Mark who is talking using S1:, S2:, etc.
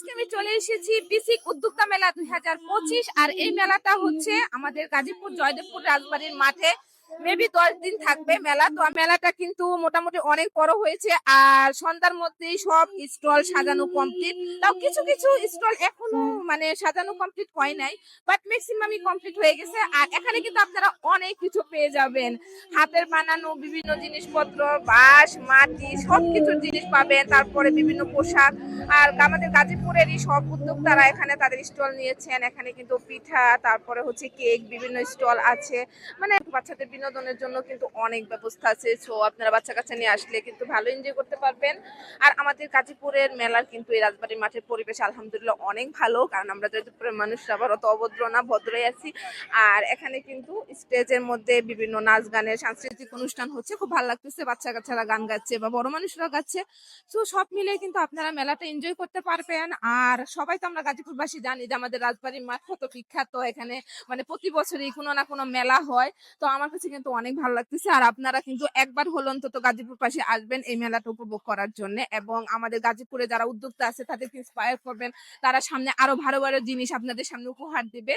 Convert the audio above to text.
S1: আজকে আমি চলে এসেছি বিসিক উদ্যোক্তা মেলা দুই হাজার পঁচিশ, আর এই মেলাটা হচ্ছে আমাদের গাজীপুর জয়দেবপুর রাজবাড়ির মাঠে। মেবি দশ দিন থাকবে মেলা, তো মেলাটা কিন্তু মোটামুটি অনেক বড় হয়েছে, আর সন্ধ্যার মধ্যেই সব স্টল সাজানো কমপ্লিট তাও কিছু কিছু স্টল এখনও মানে সাজানো কমপ্লিট হয় নাই বাট ম্যাক্সিমামই কমপ্লিট হয়ে গেছে। আর এখানে কিন্তু আপনারা অনেক কিছু পেয়ে যাবেন। হাতের বানানো বিভিন্ন জিনিসপত্র বাঁশ মাটি সব কিছুর জিনিস পাবেন। তারপরে বিভিন্ন পোশাক। আর আমাদের গাজীপুরেরই সব উদ্যোক্তারা এখানে তাদের স্টল নিয়েছেন। এখানে কিন্তু পিঠা তারপরে হচ্ছে কেক বিভিন্ন স্টল আছে। মানে বাচ্চাদের বিনোদনের জন্য কিন্তু অনেক ব্যবস্থা আছে। সো আপনারা বাচ্চা কাচ্চা নিয়ে আসলে কিন্তু ভালো এনজয় করতে পারবেন। আর আমাদের গাজীপুরের মেলার কিন্তু এই রাজবাড়ির মাঠের পরিবেশ আলহামদুলিল্লাহ অনেক ভালো। কারণ আমরা জয়দেবপুরের মানুষরা আবার অত অভদ্র না, ভদ্রই আছি। আর এখানে কিন্তু স্টেজের মধ্যে বিভিন্ন নাচ গানের সাংস্কৃতিক অনুষ্ঠান হচ্ছে। খুব ভালো লাগতেছে, বাচ্চা কাচ্চারা গান গাচ্ছে বা বড় মানুষরা গাচ্ছে। তো সব মিলে কিন্তু আপনারা মেলাটা এনজয় করতে পারবেন। আর সবাই তো আমরা গাজীপুরবাসী জানি যে আমাদের রাজবাড়ির মাঠ কত বিখ্যাত। এখানে মানে প্রতি বছরই কোনো না কোনো মেলা হয়। তো আমার কাছে কিন্তু অনেক ভালো লাগতেছে। আর আপনারা কিন্তু একবার হলো অন্তত গাজীপুর পাশে আসবেন এই মেলাটা উপভোগ করার জন্য। এবং আমাদের গাজীপুরে যারা উদ্যোক্তা আছে, তাদেরকে ইন্সপায়ার করবেন। তারা সামনে আরও ভালো ভালো জিনিস আপনাদের সামনে উপহার দিবে।